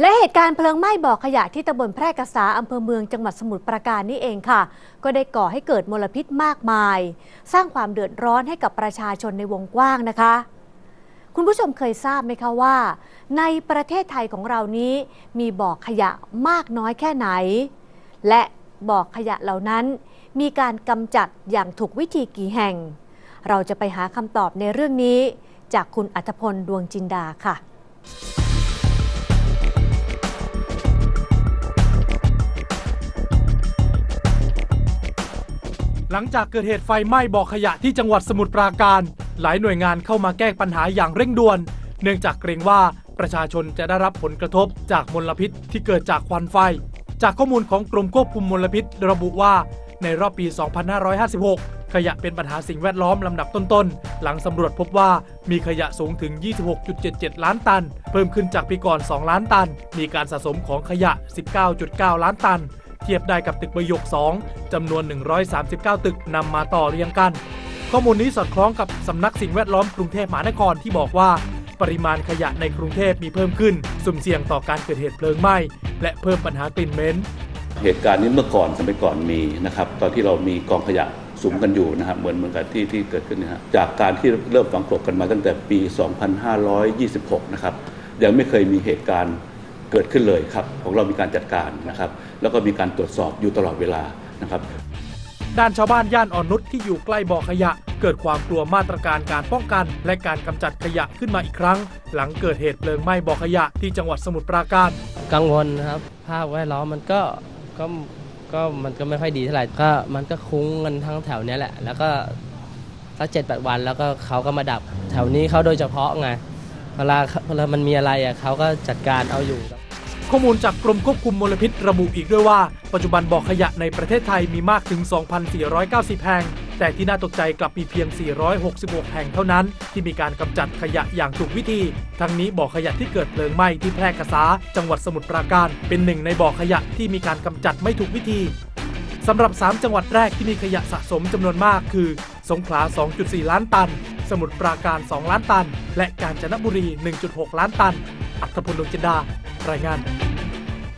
และเหตุการณ์เพลิงไหม้บ่อขยะที่ตำบลแพร่กษาอำเภอเมืองจังหวัดสมุทรปราการนี่เองค่ะ ก็ได้ก่อให้เกิดมลพิษมากมาย สร้างความเดือดร้อนให้กับประชาชนในวงกว้างนะคะ คุณผู้ชมเคยทราบไหมคะว่า ในประเทศไทยของเรานี้ มีบ่อขยะมากน้อยแค่ไหน และบ่อขยะเหล่านั้น มีการกำจัดอย่างถูกวิธีกี่แห่ง เราจะไปหาคำตอบในเรื่องนี้ จากคุณอัธพลดวงจินดาค่ะ หลังจากเกิดเหตุไฟไหม้บ่อขยะที่จังหวัดสมุทรปราการ หลายหน่วยงานเข้ามาแก้ปัญหาอย่างเร่งด่วน เนื่องจากเกรงว่าประชาชนจะได้รับผลกระทบจากมลพิษที่เกิดจากควันไฟ จากข้อมูลของกรมควบคุมมลพิษระบุว่าในรอบปี 2556 ขยะเป็นปัญหาสิ่งแวดล้อมลำดับต้นๆ หลังสำรวจพบว่ามีขยะสูงถึง 26.77 ล้านตัน เพิ่มขึ้นจากปีก่อน 2 ล้านตัน มีการสะสมของขยะ 19.9 ล้านตัน ทียบได้กับตึกประโยค 2 จำนวน 139 ตึกนำมาต่อเรียงกัน ข้อมูลนี้สอดคล้องกับสำนักสิ่งแวดล้อมกรุงเทพมหานครที่บอกว่า ปริมาณขยะในกรุงเทพมีเพิ่มขึ้น สุ่มเสี่ยงต่อการเกิดเหตุเพลิงไหม้และเพิ่มปัญหากลิ่นเหม็นเหตุการณ์นี้เมื่อก่อนสมัยก่อนมีนะครับตอนที่เรามีกองขยะสุมกันอยู่นะครับเหมือนเหมือนกับที่ที่เกิดขึ้นนะฮะจากการที่เริ่มฝังกลบกันมาตั้งแต่ปี 2526 นะครับยังไม่เคยมีเหตุการณ์ เกิดขึ้นเลยครับ ของเรามีการจัดการนะครับ แล้วก็มีการตรวจสอบอยู่ตลอดเวลานะครับด้านชาวบ้านย่านอ่อนนุชที่อยู่ใกล้บ่อขยะ เกิดความกลัวมาตรการการป้องกัน และการกำจัดขยะขึ้นมาอีกครั้ง หลังเกิดเหตุเพลิงไหม้บ่อขยะที่จังหวัดสมุทรปราการ กังวลนะครับ ภาพแวดล้อมมันก็ก็ก็มันก็ไม่ค่อยดีเท่าไหร่ก็มันก็คุ้งกันทั้งแถวเนี้ยแหละ แล้วก็สักเจ็ดแปดวันแล้วก็เขาก็มาดับ แถวนี้เขาโดยเฉพาะไง เวลาเวลามันมีอะไรอะเขาก็จัดการเอาอยู่ข้อมูลจากกรมควบคุมมลพิษระบุอีกด้วยว่า ปัจจุบันบ่อขยะในประเทศไทยมีมากถึง 2,490 แห่ง แต่ที่น่าตกใจกลับมีเพียง 466 แห่งเท่านั้น ที่มีการกำจัดขยะอย่างถูกวิธี ทั้งนี้บ่อขยะที่เกิดเพลิงไหม้ที่แพร่กษา จังหวัดสมุทรปราการ เป็นหนึ่งในบ่อขยะที่มีการกำจัดไม่ถูกวิธีสำหรับ 3 จังหวัดแรกที่มีขยะสะสมจำนวนมากคือ สงขลา 2.4 ล้านตัน สมุทรปราการ 2 ล้านตัน และกาญจนบุรี 1.6 ล้านตัน อัธพลดวงจินดา รายงาน